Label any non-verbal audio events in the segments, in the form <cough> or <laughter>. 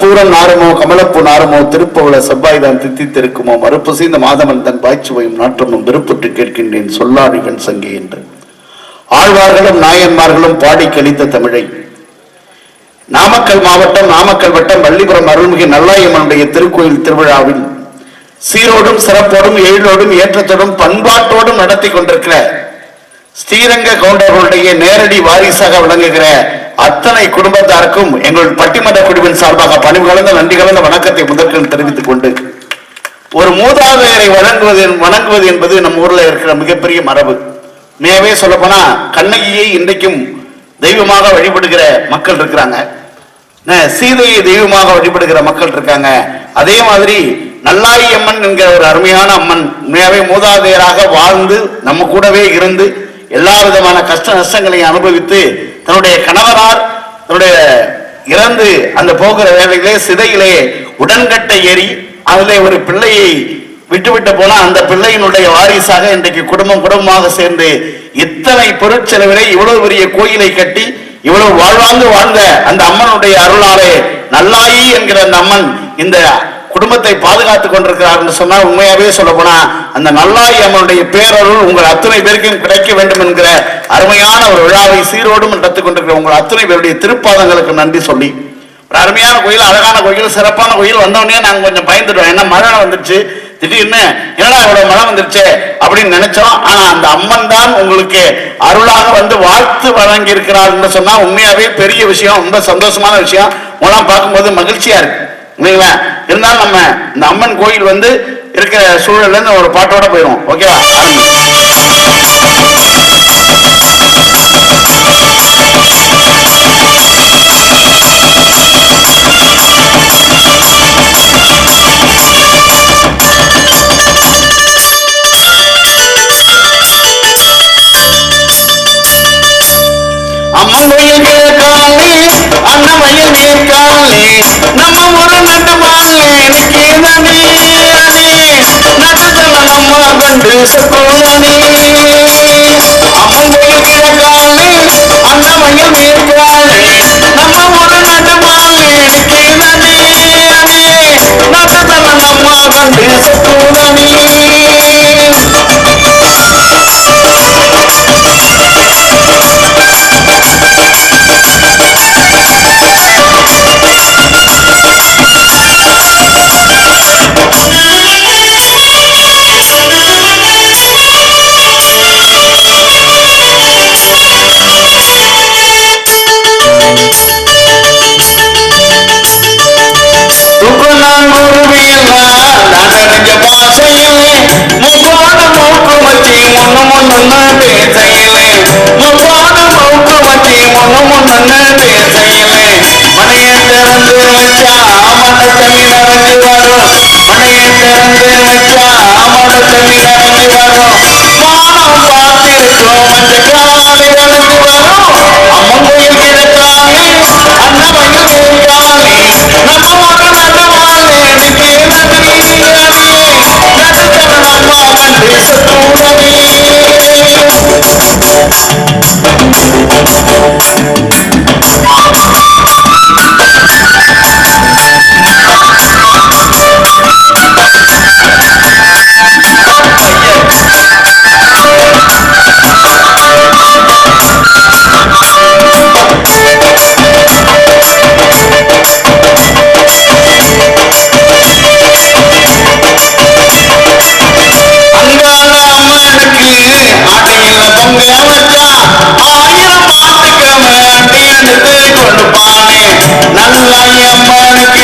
கற்பூரம் நாரமோ கமலப்பு நாரமோ திருப்பவள செவ்வாய் தான் தித்தித்திருக்குமோ மறுப்பு செய்த மாதவன் தன் பாய்ச்சுவையும் நாற்றமும் விருப்புற்று கேட்கின்றேன் சொல்லாடிவன் சங்கே என்று. ஆழ்வார்களும் நாயன்மார்களும் பாடி கழித்த தமிழை. நாமக்கல் மாவட்டம் நாமக்கல் வட்டம் வள்ளிபுரம் அருள்மிகு நல்லாயம்மனுடைய திருக்கோயில் திருவிழாவில் சீரோடும் சிறப்போடும் எழிலோடும் ஏற்றத்தோடும் பண்பாட்டோடும் நடத்தி கொண்டிருக்கிற ஸ்ரீரங்க கவுண்டர்களுடைய நேரடி வாரிசாக விளங்குகிற அத்தனை குடும்பத்தாருக்கும் எங்கள் பட்டிமன்ற குழுவின் சார்பாக பணிவு கலந்த நன்றி கலந்த வணக்கத்தை முதற்கண் தெரிவித்துக் கொண்டு ஒரு மூதாதையரை வழங்குவது வணங்குவது என்பது நம்ம ஊரில் இருக்கிற மிகப்பெரிய மரபு. மேவே சொல்லப்போனா கண்ணகியை இன்றைக்கும் தெய்வமாக வழிபடுகிற மக்கள் இருக்கிறாங்க. சீதையை தெய்வமாக வழிபடுகிற மக்கள் இருக்காங்க. அதே மாதிரி நல்லாயி அம்மன் என்கிற ஒரு அருமையான அம்மன் உண்மையாவே மூதாதையராக வாழ்ந்து நம்ம கூடவே இருந்து எல்லா விதமான கஷ்ட நஷ்டங்களையும் அனுபவித்து தன்னுடைய கணவரார் தன்னுடைய இறந்து அந்த போகிற வேலையிலே சிதையிலே உடன்கட்டை ஏறி அதிலே ஒரு பிள்ளையை விட்டுவிட்டு போனா அந்த பிள்ளையினுடைய வாரிசாக இன்றைக்கு குடும்பம் குடும்பமாக சேர்ந்து இத்தனை பொருட்செலவிலே இவ்வளவு பெரிய கோயிலை கட்டி இவ்வளவு வாழ்வாங்கு வாழ்ந்த அந்த அம்மனுடைய அருளாலே நல்லாயி என்கிற அந்த அம்மன் இந்த குடும்பத்தை பாதுகாத்துக் கொண்டிருக்கிறார் என்று சொன்னால் உண்மையாவே சொல்ல போனா அந்த நல்லாய் அம்மனுடைய பேரருள் உங்கள் அத்தனை பேருக்கும் கிடைக்க வேண்டும் என்கிற அருமையான ஒரு விழாவை சீரோடும் நடத்திக் கொண்டிருக்கிற உங்கள் அத்தனை பேருடைய திருப்பாதங்களுக்கு நன்றி சொல்லி. ஒரு அருமையான கோயில் அழகான கோயில் சிறப்பான கோயில் வந்தவொடனே நாங்கள் கொஞ்சம் பயந்துட்டோம். ஏன்னா மழை வந்துருச்சு. திடீர்னு என்னடா இவ்வளவு மழை வந்துருச்சு அப்படின்னு நினைச்சோம். ஆனா அந்த அம்மன் தான் உங்களுக்கு அருளாக வந்து வாழ்த்து வழங்கி இருக்கிறார் சொன்னா உண்மையாவே பெரிய விஷயம் ரொம்ப சந்தோஷமான விஷயம். உங்களாம் பார்க்கும்போது மகிழ்ச்சியா இருக்கு. இல்லைங்களா இருந்தாலும் நம்ம இந்த அம்மன் கோயில் வந்து இருக்கிற சூழல்ல இருந்து ஒரு பாட்டோட போயிடும் ஓகேவா அம்மன் கோயில் கிழக்காலே அன்னமயில் மேற்காலே நம்ம ஒரு நட்டமாலே நிற்கிறதே நட்டதல நம்ம கண்டு சுக்கோனே அம்மன் கோயில் கிழக்காலே அன்னமயில் மேற்காலே நம்ம கண்டு நல்லாய் அம்மனுக்கு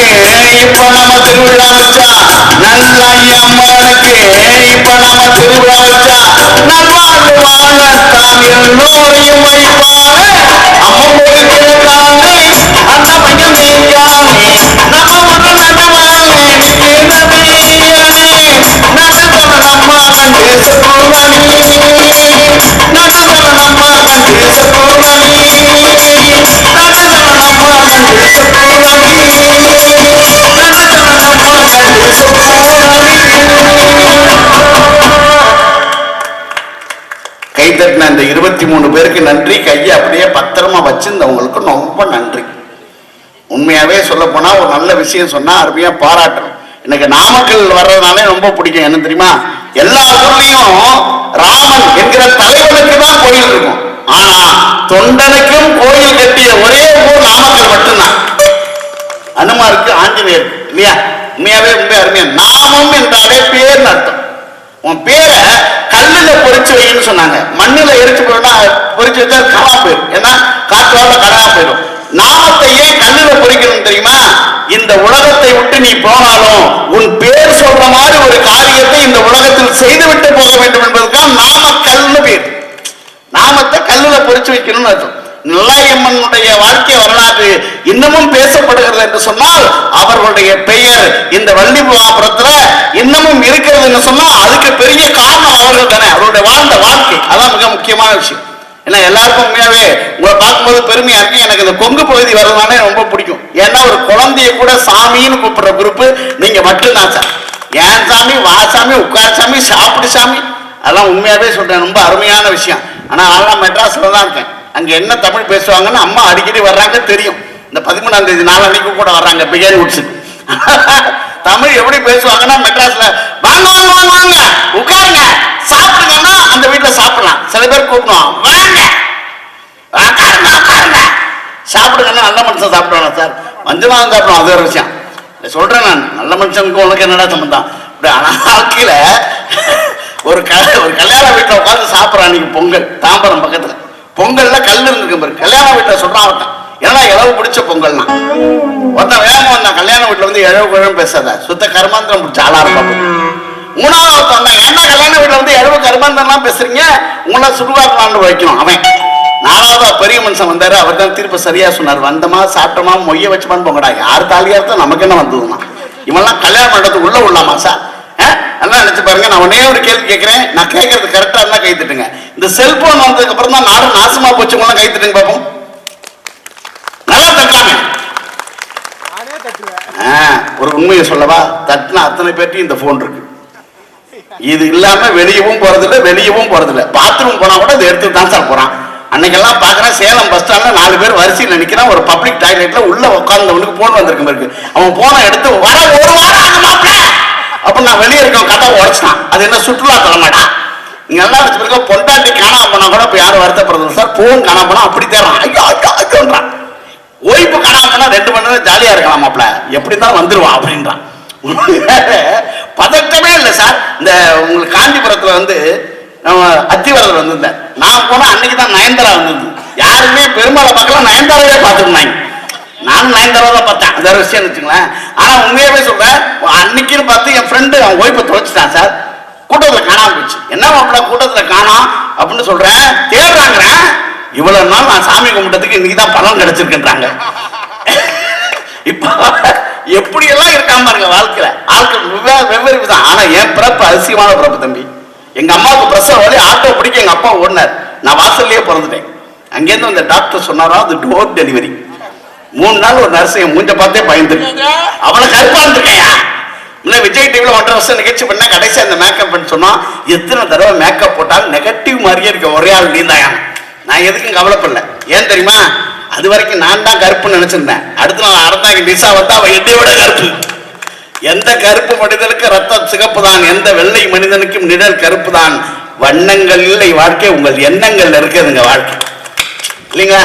இப்ப நம்ம திருவிழா வச்சா நல்லாய் இப்ப நம்ம திருவிழா வச்சா நம்மாண்டு எல்லோரையும் வைப்பானே அம்மன் கோயில் அந்த மையம் நீங்காலே நம்ம ஒரு நடுவாலே நிற்கிறதே கண்டு சுகோமணி நடுத்தர கண்டு கைதட்டின அந்த இருபத்தி மூணு பேருக்கு நன்றி. கையை அப்படியே பத்திரமா வச்சிருந்தவங்களுக்கு ரொம்ப நன்றி. உண்மையாவே சொல்ல போனா ஒரு நல்ல விஷயம் சொன்னா அருமையா பாராட்டணும். எனக்கு நாமக்கல் வர்றதுனாலே ரொம்ப பிடிக்கும். என்ன தெரியுமா? எல்லா ஊர்லயும் ராமன் என்கிற தலைவனுக்கு தான் கோயில் இருக்கும். ஆனா தொண்டனுக்கும் கோயில் கட்டிய ஒரே ஊர் நாமக்கல் மட்டும்தான். அனுமாருக்கு ஆஞ்சநேயர் இல்லையா உண்மையாவே உண்மை அருமையா? நாமம் என்றாலே பேர்னு அர்த்தம். உன் பேரை கல்லுல பொறிச்சு வைன்னு சொன்னாங்க. மண்ணுல எரிச்சு போயிட்டா பொறிச்சு வச்சா அது போயிடும் ஏன்னா காற்றோட கடனா போயிடும். நாமத்தை ஏன் கல்லுல பொறிக்கணும் தெரியுமா? இந்த உலகத்தை விட்டு நீ போனாலும் உன் பேர் சொல்ற மாதிரி ஒரு காரியத்தை இந்த உலகத்தில் செய்துவிட்டு போக வேண்டும் என்பதுதான் நாமக்கல்னு பேர். நாமத்தை கல்லுல பொறிச்சு வைக்கணும்னு அர்த்தம். நிலாயம்மனுடைய வாழ்க்கை வரலாறு இன்னமும் பேசப்படுகிறது என்று சொன்னால் அவர்களுடைய பெயர் இந்த வள்ளிபுராபுரத்துல இன்னமும் இருக்கிறது என்று சொன்னால் அதுக்கு பெரிய காரணம் அவர்கள் தானே. அவருடைய வாழ்ந்த வாழ்க்கை. அதான் மிக முக்கியமான விஷயம். ஏன்னா எல்லாருக்கும் உண்மையாவே உங்களை பார்க்கும்போது பெருமையா இருக்கு எனக்கு இந்த கொங்கு பகுதி வர்றதுனாலே ரொம்ப பிடிக்கும். ஏன்னா ஒரு குழந்தைய கூட சாமின்னு கூப்பிடுற குரூப் நீங்க மட்டும்தான் சார். ஏன் சாமி? வா சாமி உட்கார் சாமி சாப்பிடு சாமி. அதெல்லாம் உண்மையாவே சொல்றேன். ரொம்ப அருமையான விஷயம். ஆனால் நான் மெட்ராஸில் தான் இருக்கேன். அங்கே என்ன தமிழ் பேசுவாங்கன்னு அம்மா அடிக்கடி வர்றாங்க தெரியும். இந்த பதிமூணாம் தேதி நாளன்னைக்கு கூட வர்றாங்க பிகாரி உட்ஸு <laughs> தமிழ் எப்படி பேசுவாங்கன்னா மெட்ராஸில் வாங்க வாங்க வாங்க வாங்க உட்காருங்க சாப்பிடுங்கன்னா அந்த வீட்டில் சாப்பிடலாம். சில பேர் கூப்பிடுவான் வாங்க உட்காருங்க உட்காருங்க. சாப்பிடுங்கன்னா நல்ல மனுஷன் சாப்பிடுவாங்க சார்? மஞ்சளாக சாப்பிடுவோம் அது ஒரு விஷயம். சொல்கிறேன் சொல்றேன் நான் நல்ல மனுஷனுக்கு உனக்கு என்னடா சம்பந்தம்? இப்படி ஆனால் வாழ்க்கையில் ஒரு க ஒரு கல்யாண வீட்டில் உட்காந்து சாப்பிட்றான் நீங்க பொங்கல் தாம்பரம் பக்கத்துல. பொங்கல்ல கல் இருந்திருக்கு பாரு கல்யாண வீட்டில் சொல்றான் ஒருத்தன் ஏன்னா இளவு பிடிச்ச பொங்கல்னா? ஒருத்தன் வேகம் வந்தான் கல்யாண வீட்டில் வந்து இழவு குழம்பு பேசாத சுத்த கர்மாந்திரம் பிடிச்ச ஆளா இருப்பான் மூணாவது ஒருத்தன் வந்தான் ஏன்னா கல்யாண வீட்டில் வந்து இழவு கர்மாந்திரம்லாம் பேசுறீங்க? உங்களை சுடுகாட்டலான்னு வைக்கணும் அவன். நாலாவது பெரிய மனுஷன் வந்தாரு அவர் தான் திருப்ப சரியா சொன்னார். வந்தமா சாப்பிட்டோமா மொய்ய வச்சுமான்னு போங்கடா யார் தாலியா இருந்தா நமக்கு என்ன வந்ததுமா இவெல்லாம் கல்யாணம் பண்றதுக்கு உள்ள உள்ளாமா சார்? நல்லா நினைச்சு பாருங்க நான் ஒன்னே ஒரு கேள்வி கேட்கிறேன். நான் கேட்கறது கரெக்டா இருந்தா கை தட்டுங்க. இந்த செல்போன் வந்ததுக்கு அப்புறம் தான் நாடு நாசமா போச்சுங்களா கை தட்டுங்க பாப்போம். நல்லா தட்டாங்க நானே தட்டுவேன். ஆ, ஒரு உண்மையை சொல்லவா? தட்டின அத்தனை பேர்ட்டையும் இந்த போன் இருக்கு. இது இல்லாம வெளியவும் போறதில்ல வெளியவும் போறதில்ல. பாத்ரூம் போனா கூட இதை எடுத்து தான் சார் போறான். அன்னைக்கெல்லாம் பாக்குறேன் சேலம் பஸ் ஸ்டாண்ட்ல நாலு பேர் வரிசையில் நிக்கிறான். ஒரு பப்ளிக் டாய்லெட்ல உள்ள உட்கார்ந்தவனுக்கு போன் வந்திருக்கு அவன் போனை எடுத்து வர ஒரு வாரம் மாப்பிள்ளை. அப்ப நான் வெளியே இருக்கவன் கதை உடச்சிட்டான் அது என்ன சுற்றுலா தலைமாடா? நீங்க எல்லாம் வச்சு பொண்டாட்டி காணாம போனா கூட இப்ப யாரும் வருத்தப்படுறது சார். போன் காணாம போனா அப்படி தேடுறான் ஐயோ ஐயோ ஐயோன்றான். ஓய்வு காணாம போனா ரெண்டு மணி நேரம் ஜாலியா இருக்கலாம் மாப்பிள்ள. எப்படி தான் வந்துருவான் அப்படின்றான் பதட்டமே இல்லை சார். இந்த உங்களுக்கு காஞ்சிபுரத்துல வந்து நம்ம அத்திவரதர் வந்திருந்தேன் நான் போனா அன்னைக்கு தான் நயன்தாரா வந்திருந்தது. யாருமே பெருமாளை பார்க்கலாம் நயன்தாராவே பார்த்துருந்தாங்க. நானும் நயன்தாரா தான் பார்த்தேன். அது ஒரு விஷயம் வச்சுங்களேன் ஆனால் உண்மையாகவே சொல்கிறேன் அன்னைக்குன்னு பார்த்து என் ஃப்ரெண்டு அவன் ஒய்ஃபை துவைச்சிட்டான் சார் கூட்டத்தில் காணாம போச்சு. என்ன மாப்பிள்ள கூட்டத்தில் காணோம் அப்படின்னு சொல்கிறேன் தேடுறாங்கிறேன் இவ்வளவு நாள் நான் சாமி கும்பிட்டதுக்கு இன்னைக்கு தான் பலன் கிடைச்சிருக்குன்றாங்க. இப்போ எப்படியெல்லாம் இருக்காம பாருங்க வாழ்க்கையில். ஆட்கள் வெவ்வேறு வெவ்வேறு விதம் ஆனால் என் பிறப்பு அதிசயமான பிறப்பு தம்பி. எங்கள் அம்மாவுக்கு பிரசவ வழி ஆட்டோ பிடிக்க எங்கள் அப்பா ஓடினார். நான் வாசல்லையே பிறந்துட்டேன். அங்கேருந்து அந்த டாக்டர் சொன்னாரா அது டோர் டெலிவரி மூணு நாள் ஒரு என் மூஞ்ச பார்த்தே பயந்துருக்கு அவளை கருப்பா இருந்திருக்கையா? இல்லை விஜய் டிவில ஒன்றரை வருஷம் நிகழ்ச்சி பண்ண கடைசி அந்த மேக்கப் பண்ணி சொன்னா எத்தனை தடவை மேக்கப் போட்டாலும் நெகட்டிவ் மாதிரியே இருக்க ஒரே ஆள் நீந்தாயா நான் எதுக்கும் கவலைப்படல. ஏன் தெரியுமா? அது வரைக்கும் நான் தான் கருப்புன்னு நினைச்சிருந்தேன். அடுத்த நாள் அறந்தாங்க நிசா வந்தா அவ என்னை விட கருப்பு. எந்த கருப்பு மனிதனுக்கு ரத்தம் சிகப்பு தான் எந்த வெள்ளை மனிதனுக்கும் நிழல் கருப்பு தான் வண்ணங்கள் இல்லை வாழ்க்கை உங்கள் எண்ணங்கள்ல இருக்குதுங்க வாழ்க்கை. இல்லைங்களா?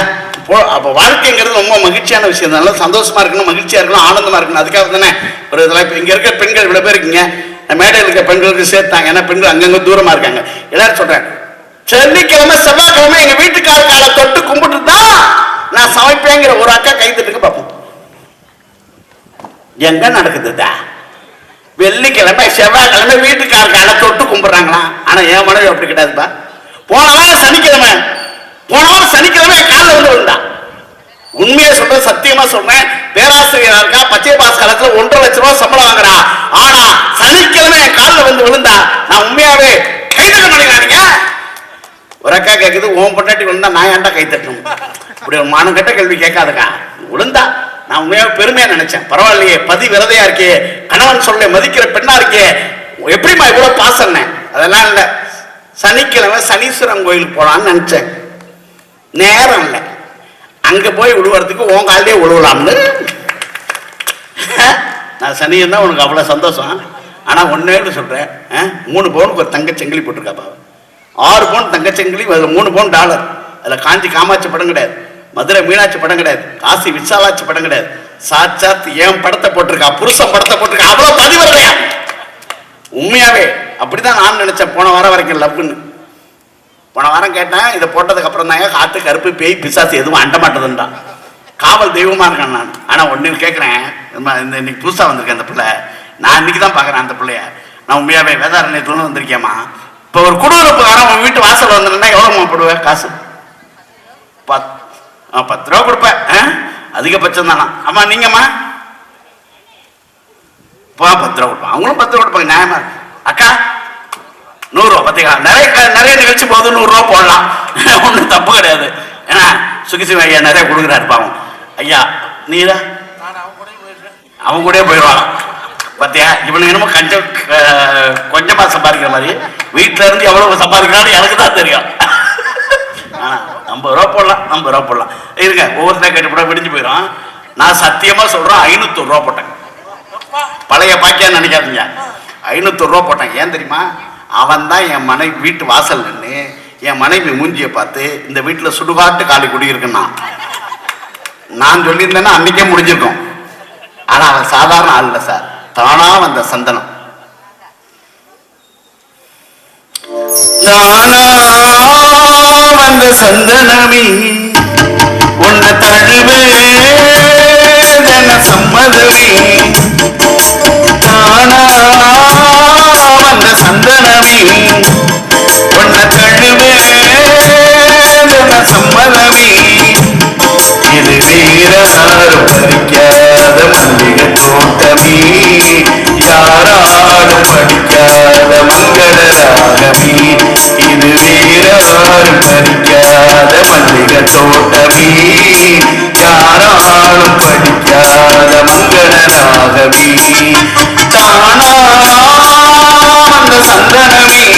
அப்போ வாழ்க்கைங்கிறது ரொம்ப மகிழ்ச்சியான விஷயம். நல்லா சந்தோஷமா இருக்கணும் மகிழ்ச்சியா இருக்கணும் ஆனந்தமா இருக்கணும். அதுக்காக தானே ஒரு இதெல்லாம் இப்போ இங்கே இருக்கிற பெண்கள் இவ்வளோ பேர் இருக்கீங்க. மேடையில் இருக்க பெண்களுக்கு சேர்த்தாங்க. ஏன்னா பெண்கள் அங்கங்க தூரமா இருக்காங்க. எல்லாரும் சொல்றேன். சனிக்கிழமை செவ்வாய்க்கிழமை எங்க வீட்டுக்கார காலை தொட்டு கும்பிட்டு தான் நான் சமைப்பேங்கிற ஒரு அக்கா கைத்தட்டுக்கு பார்ப்போம் எங்க நடக்குதுதா வெள்ளிக்கிழமை செவ்வாய்க்கிழமை வீட்டுக்கார காலை தொட்டு கும்பிடுறாங்களா ஆனா என் மனைவி அப்படி கிடையாதுப்பா. போன சனிக்கிழமை போன வாரம் சனிக்கிழமை காலில் வந்து விழுந்தா. உண்மையை சொல்றேன் சத்தியமா சொல்றேன். பேராசிரியரா இருக்கா பச்சை பாஸ் காலத்துல ஒன்றரை லட்ச ரூபாய் சம்பளம் வாங்குறா. ஆனா சனிக்கிழமை என் காலில் வந்து விழுந்தா நான் உண்மையாவே கைது மாட்டேங்கிறாங்க ஒரு அக்கா கேட்குது உன் பொண்டாட்டி விழுந்தா நான் ஏன்டா கை தட்டணும்? இப்படி ஒரு மானம் கட்ட கேள்வி கேட்காதுக்கா. விழுந்தா நான் உண்மையாக பெருமையா நினைச்சேன். பரவாயில்லையே பதி விரதையா இருக்கே கணவன் சொல்ல மதிக்கிற பெண்ணா இருக்கே. எப்படிம்மா இவ்வளவு பாசன்னேன் அதெல்லாம் இல்லை. சனிக்கிழமை சனீஸ்வரன் கோயிலுக்கு போலான்னு நினைச்சேன். நேரம் இல்லை. அங்கே போய் விழுவுறதுக்கு உன் காலிலே விழுவலாம்னு நான் சனியன் தான் உனக்கு அவ்வளோ சந்தோஷம். ஆனால் ஒன்றேன்னு சொல்கிறேன் மூணு பவுனுக்கு ஒரு தங்கச்செங்கிலி போட்டிருக்காப்பா ஆறு பவுன் தங்கச்செங்கிலி அதில் மூணு பவுன் டாலர் அதில் காஞ்சி காமாட்சி படம் கிடையாது. மதுரை மீனாட்சி படம் கிடையாது. காசி விசாலாட்சி படம் கிடையாது. சாட்சாத் என் படத்தை போட்டிருக்கா? புருஷன் படத்தை போட்டிருக்கா? அவ்வளோ பதிவிரதையா உண்மையாவே அப்படிதான் நான் நினைச்சேன். போன வாரம் வரைக்கும் லவ்னு. போன வாரம் கேட்டேன் இதை போட்டதுக்கு அப்புறம் தாங்க காத்து கருப்பு பேய் பிசாசு எதுவும் அண்ட மாட்டதுன்றான் காவல் தெய்வமா இருக்கேன் நான். ஆனா ஒன்னு கேட்கிறேன் இந்த இன்னைக்கு புதுசா வந்திருக்கேன் அந்த பிள்ளை. நான் இன்னைக்கு தான் பாக்குறேன் அந்த பிள்ளைய. நான் உண்மையாவே வேதாரண்யத்துல வந்திருக்கேம்மா. இப்போ ஒரு குடியிருப்புக்காரன் உன் வீட்டு வாசல் வந்துருந்தா எவ்வளோமா போடுவேன் காசு. பத் ஆ பத்து ரூபா கொடுப்பேன். ஆ? அதிகபட்சம் தானா? ஆமா நீங்கம்மா. போ பத்து ரூபா கொடுப்பேன் அவங்களும் பத்து ரூபா கொடுப்பாங்க. நியாயமா அக்கா நூறுரூவா பார்த்தீங்களா நிறைய க- நிறைய நிகழ்ச்சி போது நூறுரூவா போடலாம். <laughs> ஒன்றும் தப்பு கிடையாது. ஏன்னா சுகிசி ஐயா நிறைய கொடுக்குறாரு பாவம். ஐயா நீரா? நான் அவன் கூட போயிருக்கேன் அவன் கூடயே போயிடுவாங்க பார்த்தியா இவனுக்கு என்னமோ கொஞ்சம் கொஞ்சமாக சம்பாதிக்கிற மாதிரி. வீட்டில இருந்து எவ்வளவு சம்பாதிக்கிறான்னு எனக்கு தான் தெரியும். ஐம்பது ரூபா போடலாம் ஐம்பது ரூபா போடலாம். இருங்க ஒவ்வொருத்தர் கேட்டு கூட விடிஞ்சு போயிடும். நான் சத்தியமா சொல்றேன் ஐநூத்தூறு ரூபா போட்டேன். பழைய பாக்கியா நினைக்காதீங்க. ஐநூத்தூறு ரூபா போட்டேன். ஏன் தெரியுமா? அவன் தான் என் மனைவி வீட்டு வாசல் நின்று என் மனைவி மூஞ்சியை பார்த்து இந்த வீட்டில் சுடுகாட்டு காலி குடியிருக்குன்னா. நான் சொல்லியிருந்தேன்னா அன்னைக்கே முடிஞ்சிருக்கோம். ஆனா அவன் சாதாரண ஆள் இல்லை சார். தானாக வந்த சந்தனம். வந்த சந்தனமே உன்னை தழுவே சம்மதமே தோட்டமே யாராலும் படிக்காத மங்களராகமே இது வீரசாரம் பறிக்காத மல்லிக தோட்டமே யாராலும் படிக்காத மங்களராகமே தானா வந்த சந்தனமே.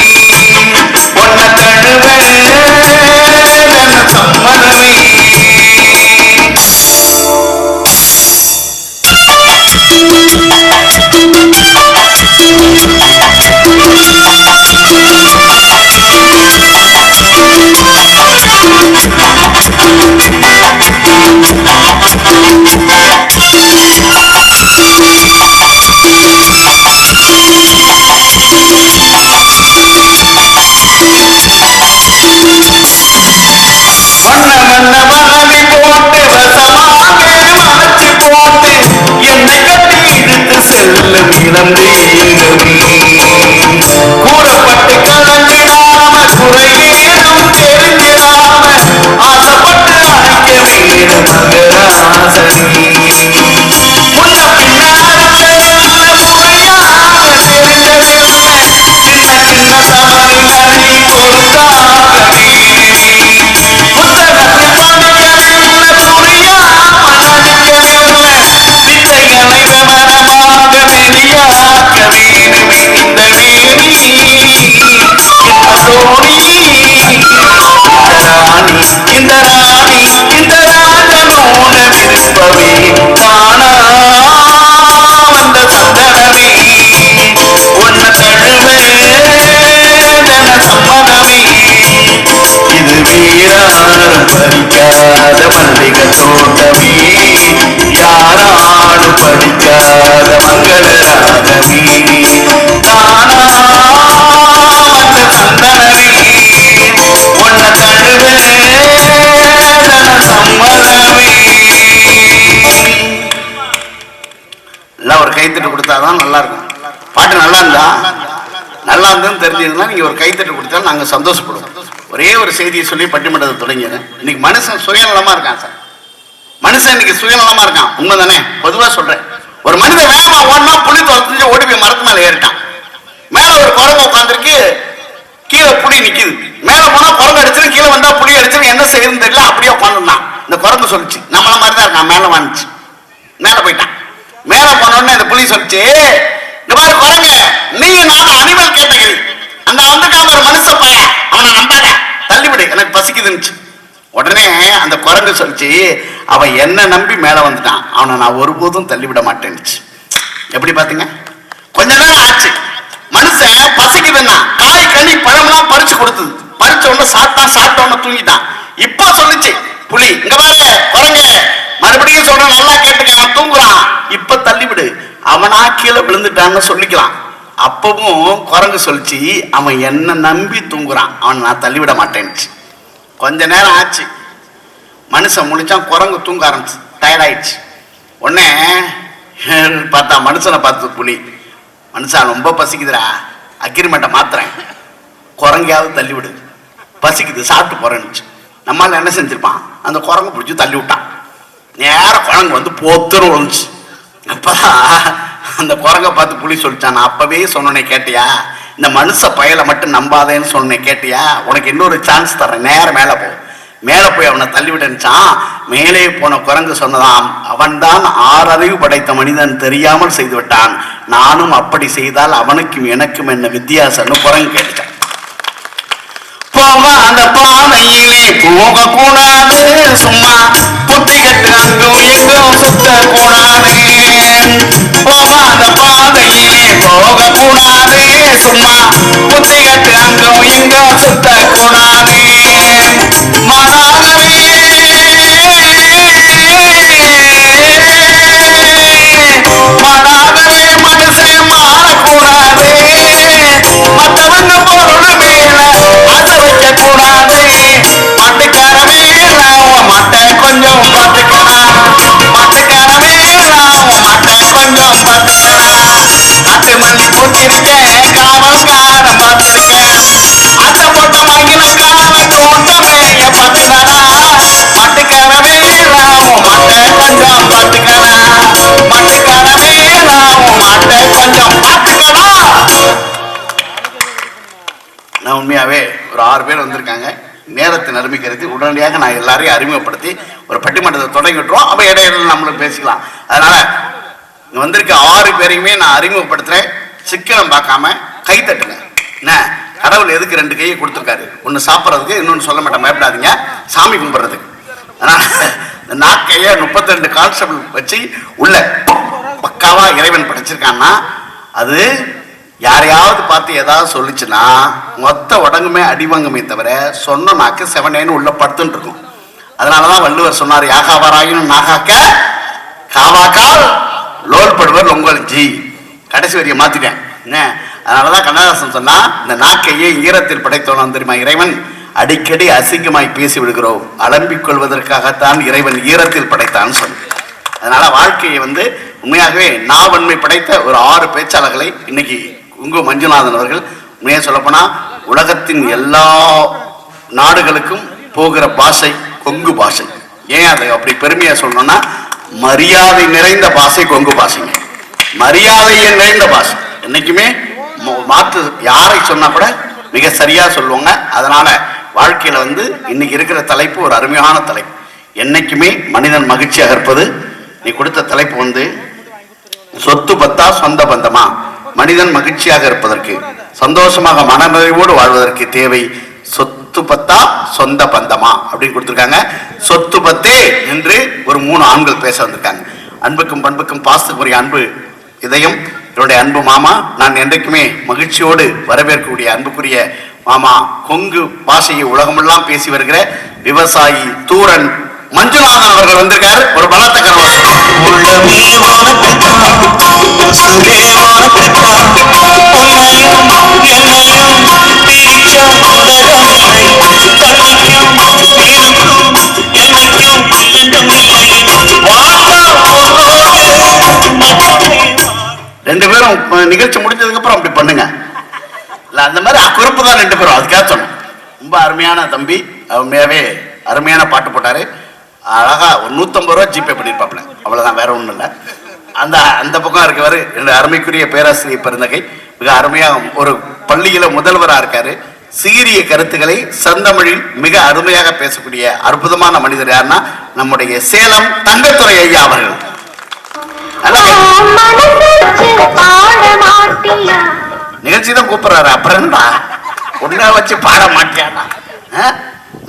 இழுத்து செல்லும் இளம் தெய்வமே வீராரம் பறிக்காத மல்லிகை தோட்டமே யாராலும் படிக்காத மங்கள ராகமே தானா வந்த உன்னை தழுவே சம்மதமே எல்லாம் ஒரு கைத்தட்டு கொடுத்தாதான் நல்லா இருக்கும் பாட்டு நல்லா இருந்தா? நல்லா இருந்ததுன்னு தெரிஞ்சிருந்தா நீங்க ஒரு கைத்தட்டு கொடுத்தா நாங்க சந்தோஷப்படுவோம். ஒரே ஒரு செய்தியை சொல்லி பட்டிமன்றத்தை தொடங்கிடுறேன் இன்னைக்கு மனுஷன் சுயநலமா இருக்கான் சார். மனுஷன் இன்னைக்கு சுயநலமா இருக்கான். உண்மை தானே பொதுவா சொல்றேன். ஒரு மனிதன் வேகமா ஓடனா புளி துரத்துஞ்சு ஓடி போய் மரத்து மேல ஏறிட்டான். மேல ஒரு குழம்பு உட்காந்துருக்கு கீழே புளி நிக்குது. மேல போனா குழம்பு அடிச்சிடும் கீழே வந்தா புளி அடிச்சிடும் என்ன செய்யுதுன்னு தெரியல. அப்படியே உட்காந்துருந்தான் இந்த குழம்பு சொல்லிச்சு. நம்மள மாதிரி தான் இருக்கான். மேல வாங்கிச்சு மேல போயிட்டான். மேல போன உடனே இந்த புளி சொல்லிச்சு இந்த மாதிரி குரங்கு. நீங்க நானும் அனிமல் கேட்டகரி. அந்த வந்திருக்கான் ஒரு மனுஷ பையன் அவனை நம்பாத. விடு. எனக்கு பசிக்குதுன்னுச்சு உடனே அந்த குரங்கு சொல்லிச்சு அவன் என்ன நம்பி மேல வந்துட்டான். அவனை நான் ஒருபோதும் தள்ளிவிட மாட்டேன்னுச்சு எப்படி பார்த்தீங்க கொஞ்ச நேரம் ஆச்சு. மனுஷன் பசிக்குதுன்னா காய் கனி பழம்லாம் பறிச்சு கொடுத்தது. பறிச்ச உடனே சாப்பிட்டான் சாப்பிட்ட உடனே தூங்கிட்டான். இப்ப சொல்லுச்சு புலி இங்க பாரு குரங்கு. மறுபடியும் சொல்றேன் நல்லா கேட்டுக்க அவன் தூங்குறான். இப்ப தள்ளிவிடு. அவனா கீழே விழுந்துட்டான்னு சொல்லிக்கலாம். அப்பவும் குரங்கு சொல்லிச்சு அவன் என்ன நம்பி தூங்குறான். அவன் நான் தள்ளிவிட மாட்டேன்ச்சு கொஞ்ச நேரம் ஆச்சு. மனுஷன் முடிச்சான் குரங்கு தூங்க ஆரம்பிச்சு. டயர்டாயிடுச்சு. உடனே <laughs> பார்த்தா மனுஷனை பார்த்து புலி. மனுஷன் ரொம்ப பசிக்குதுடா. அக்ரிமெண்ட்டை மாத்துறேன். குரங்கையாவது தள்ளி விடு பசிக்குது சாப்பிட்டு போறேன்னு நம்மளால என்ன செஞ்சிருப்பான்? அந்த குரங்கு பிடிச்சி தள்ளி விட்டான் நேரம் குரங்கு வந்து போத்துன்னு விழுந்துச்சு. அப்பதான் அந்த குரங்கை பார்த்து புலி சொல்லிச்சான் நான் அப்பவே சொன்னனே கேட்டியா? இந்த மனுஷ பயலை மட்டும் நம்பாதேன்னு சொன்னேன் கேட்டியா? உனக்கு இன்னொரு சான்ஸ் தர்றேன் நேரம் மேலே போ. மேலே போய் அவனை தள்ளிவிட்டான் மேலே போன குரங்கு சொன்னதாம் அவன்தான் ஆறறிவு படைத்த மனிதன் தெரியாமல் செய்து விட்டான். நானும் அப்படி செய்தால் அவனுக்கும் எனக்கும் என்ன வித்தியாசம்னு குரங்கு கேட்டுச்சான். போக அந்த பாதையிலே போக கூடாது சும்மா புத்தி கட்டு அங்கும் எங்கும் சுத்த கூடாது போக பாதையே பாதையிலே போக கூடாது சும்மா. புத்தி அங்கம் அங்கும் நேரத்தை உடனடியாக நான் எல்லாரையும் அறிமுகப்படுத்தி ஒரு பட்டிமன்றத்தை தொடங்கிட்டுருவோம் அப்போ இடையில நம்மளும் பேசிக்கலாம். அதனால இங்கே வந்திருக்க ஆறு பேரையுமே நான் அறிமுகப்படுத்துகிறேன் சிக்கனம் பார்க்காம கை தட்டுங்க. என்ன? கடவுள் எதுக்கு ரெண்டு கையை கொடுத்துருக்காரு? ஒன்று சாப்பிட்றதுக்கு இன்னொன்று சொல்ல மாட்டேன். பயப்படாதீங்க. சாமி கும்பிட்றதுக்கு. அதனால் நாக்கையை முப்பத்திரெண்டு கான்ஸ்டபிள் வச்சு உள்ள பக்காவாக இறைவன் படைச்சிருக்கான்னா அது யாரையாவது பார்த்து ஏதாவது சொல்லுச்சுன்னா மொத்த உடங்குமே அடிவங்குமே தவிர சொன்ன நாக்கு செவனேன்னு உள்ள படுத்துட்டு இருக்கும். அதனாலதான் வள்ளுவர் சொன்னார் யாகாவாராயினும் நாகாக்க காவாக்கால் லோல் படுவர் உங்கள் ஜி. கடைசி வரியை மாத்திட்டேன். என்ன? அதனாலதான் கண்ணதாசன் சொன்னா இந்த நாக்கையே ஈரத்தில் படைத்தோம் தெரியுமா இறைவன்? அடிக்கடி அசிங்கமாய் பேசி விடுகிறோம் அலம்பிக் கொள்வதற்காகத்தான் இறைவன் ஈரத்தில் படைத்தான்னு சொன்ன அதனால வாழ்க்கையை வந்து உண்மையாகவே நாவன்மை படைத்த ஒரு ஆறு பேச்சாளர்களை இன்னைக்கு உங்க மஞ்சுநாதன் அவர்கள் உண்மையா சொல்லப்போனா உலகத்தின் எல்லா நாடுகளுக்கும் போகிற பாஷை கொங்கு பாஷை. ஏன் அதை அப்படி பெருமையா சொல்லணும்னா மரியாதை நிறைந்த பாஷை கொங்கு பாஷைங்க. மரியாதையை நிறைந்த பாஷை. என்னைக்குமே மாற்று யாரை சொன்னா கூட மிக சரியா சொல்லுவாங்க. அதனால வாழ்க்கையில வந்து இன்னைக்கு இருக்கிற தலைப்பு ஒரு அருமையான தலைப்பு. என்னைக்குமே மனிதன் மகிழ்ச்சியாக இருப்பது நீ கொடுத்த தலைப்பு வந்து சொத்து பத்தா சொந்த பந்தமா? மனிதன் மகிழ்ச்சியாக இருப்பதற்கு சந்தோஷமாக மனநிறைவோடு வாழ்வதற்கு தேவை சொத்து பத்தா சொந்த பந்தமா அப்படின்னு கொடுத்துருக்காங்க. சொத்து பத்தே என்று ஒரு மூணு ஆண்கள் பேச வந்திருக்காங்க. அன்புக்கும் பண்புக்கும் பாசத்துக்குரிய அன்பு இதயம் என்னுடைய அன்பு மாமா நான் என்றைக்குமே மகிழ்ச்சியோடு வரவேற்கக்கூடிய அன்புக்குரிய மாமா கொங்கு பாஷையை உலகமெல்லாம் பேசி வருகிற விவசாயி தூரன் மஞ்சுநாதன் அவர்கள் வந்திருக்காரு. ஒரு பலத்த கரவசம் ரெண்டு பேரும் நிகழ்ச்சி முடிஞ்சதுக்கு அப்புறம் அப்படி பண்ணுங்க. இல்ல அந்த மாதிரி அக்குறுப்பு தான் ரெண்டு பேரும். அதுக்காக சொன்னேன். ரொம்ப அருமையான தம்பி. உண்மையாவே அருமையான பாட்டு போட்டாரு. அழகா ஒரு நூத்தம்பது ரூபா ஜிபே பண்ணிருப்பாப்ல அவ்வளவுதான் வேற ஒண்ணும் இல்லை. அந்த அந்த பக்கம் இருக்கவர் என்னுடைய அருமைக்குரிய பேராசிரியர் பெருந்தகை. மிக அருமையா ஒரு பள்ளியில முதல்வரா இருக்காரு. சீரிய கருத்துக்களை செந்தமிழில் மிக அருமையாக பேசக்கூடிய அற்புதமான மனிதர் யாருன்னா நம்முடைய சேலம் தங்கத்துறை ஐயா அவர்கள். நிகழ்ச்சி தான் கூப்பிடுறாரு. அப்புறம் ஒன்னா வச்சு பாட மாட்டியாடா ஆ?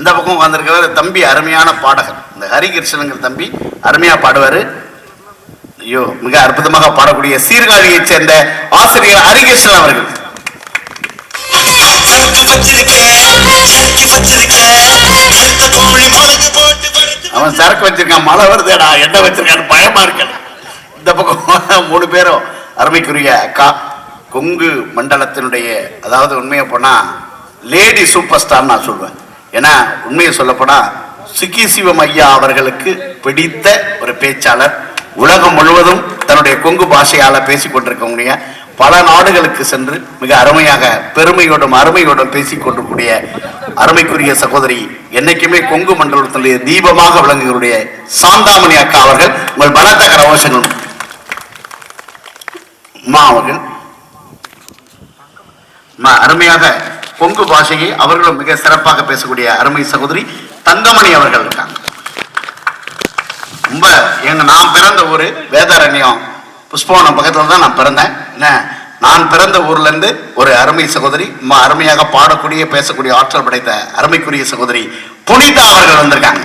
இந்த பக்கம் உட்காந்துருக்கிறவர் தம்பி அருமையான பாடகர். இந்த ஹரிகிருஷ்ணனுங்கிற தம்பி அருமையா பாடுவாரு. ஐயோ மிக அற்புதமாக பாடக்கூடிய சீர்காழியைச் சேர்ந்த ஆசிரியர் ஹரிகிருஷ்ணன் அவர்கள். அவன் சரக்கு வச்சிருக்கான் மழை வருதுடா என்ன வச்சிருக்கான்னு பயமா இருக்க. இந்த பக்கம் மூணு பேரும் அருமைக்குரிய அக்கா கொங்கு மண்டலத்தினுடைய அதாவது உண்மையை போனா லேடி சூப்பர் ஸ்டார் நான் சொல்வேன். ஏன்னா உண்மையை சொல்ல சுகி சிவம் ஐயா அவர்களுக்கு பிடித்த ஒரு பேச்சாளர். உலகம் முழுவதும் தன்னுடைய கொங்கு பாஷையால பேசிக் பல நாடுகளுக்கு சென்று மிக அருமையாக பெருமையோடும் அருமையோடும் பேசிக் கொண்டிருக்கூடிய அருமைக்குரிய சகோதரி என்னைக்குமே கொங்கு மண்டலத்தினுடைய தீபமாக விளங்குகிறடைய சாந்தாமணி அக்கா அவர்கள் உங்கள் பலத்த கரகோஷங்கள் அம்மா அவர்கள். அருமையாக கொங்கு பாஷையை அவர்களும் மிக சிறப்பாக பேசக்கூடிய அருமை சகோதரி தங்கமணி அவர்கள் இருக்காங்க. ரொம்ப எங்க நான் பிறந்த ஊரு வேதாரண்யம். புஷ்பவனம் பக்கத்துல தான் நான் பிறந்தேன். என்ன? நான் பிறந்த ஊர்ல இருந்து ஒரு அருமை சகோதரி ரொம்ப அருமையாக பாடக்கூடிய பேசக்கூடிய ஆற்றல் படைத்த அருமைக்குரிய சகோதரி புனிதா அவர்கள் வந்திருக்காங்க.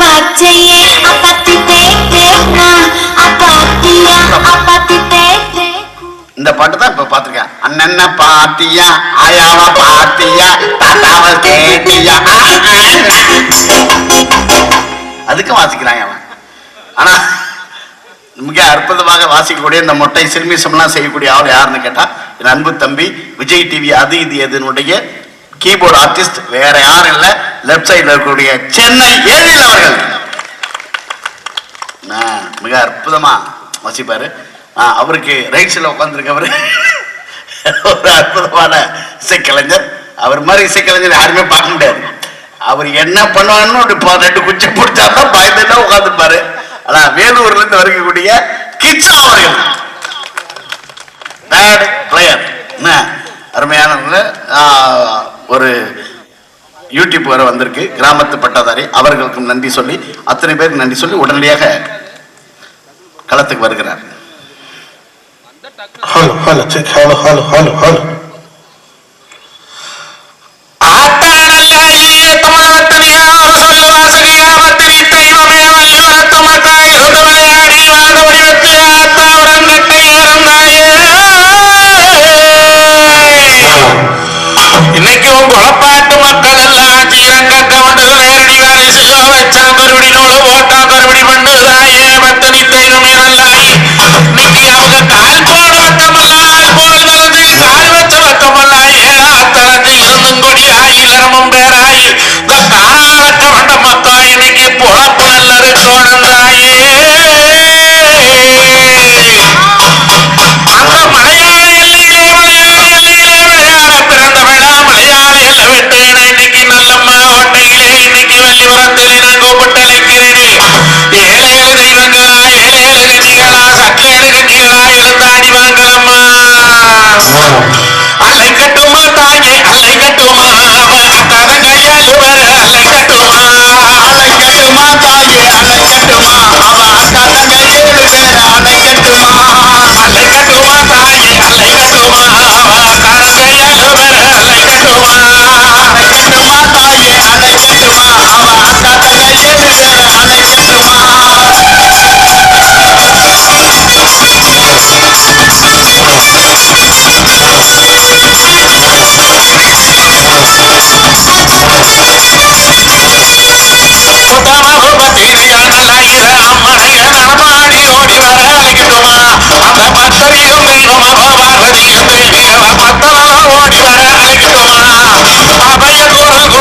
பச்சையே அப்பத்தி தேத்தேனா அப்பாத்தியா அப்பத்தி தேத்தே இந்த பாட்டு தான் இப்ப பாத்திருக்கேன். அண்ணன்ன பாத்தியா ஆயாவ பாத்தியா தாத்தாவ கேட்டியா. அதுக்கு வாசிக்கிறான் அவன் ஆனா மிக அற்புதமாக வாசிக்கக்கூடிய இந்த மொட்டை சிறுமிசம்லாம் செய்யக்கூடிய ஆள் யாருன்னு கேட்டா என் அன்பு தம்பி விஜய் டிவி அது இது எதனுடைய கீபோர்டு ஆர்டிஸ்ட் வேற யாரும் இல்ல லெஃப்ட் சைடுல இருக்கக்கூடிய சென்னை ஏழில் அவர்கள். ஆஹ், மிக அற்புதமா வாசிப்பாரு. அவருக்கு ரைட்ஸில் உட்காந்துருக்கவர் ஒரு அற்புதமான இசைக்கலைஞர். அவர் மாதிரி இசைக்கலைஞர் யாருமே பார்க்க முடியாது. அவர் என்ன பண்ணுவான்னு ஒரு ரெண்டு குச்சி பிடிச்சாதான் பயந்துட்டா உட்காந்துருப்பாரு ஆனால் வேலூர்ல வருகக்கூடிய கிச்சா அவர்கள். பேட் பிளேயர் என்ன? அருமையானவங்க. ஒரு யூடியூப் வர வந்திருக்கு. கிராமத்து பட்டாதாரி. அவர்களுக்கும் நன்றி சொல்லி அத்தனை பேருக்கு நன்றி சொல்லி உடனடியாக களத்துக்கு வருகிறார். حلو حلو حلو حلو حلو Thank you.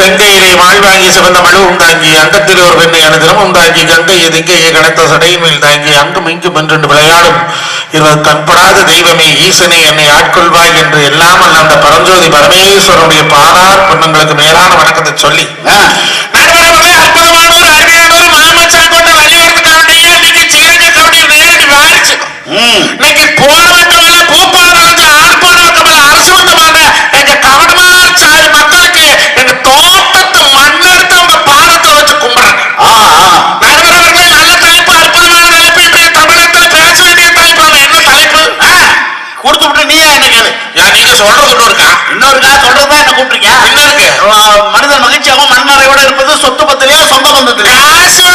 செங்கையிலே வாழ்வாகி சிவந்த மழுவும் உண்டாங்கி அங்கத்தில் ஒரு பெண்ணையான தினமும் தாங்கி கங்கையை திங்கையை கனத்த சடைமேல் தாங்கி அங்கும் இங்கும் என்று விளையாடும் இவர் கண்படாத தெய்வமே ஈசனை என்னை ஆட்கொள்வாய் என்று எல்லாமல் அந்த பரஞ்சோதி பரமேஸ்வரனுடைய பாரார் பொண்ணுங்களுக்கு மேலான வணக்கத்தை சொல்லி falando. Ah, sim,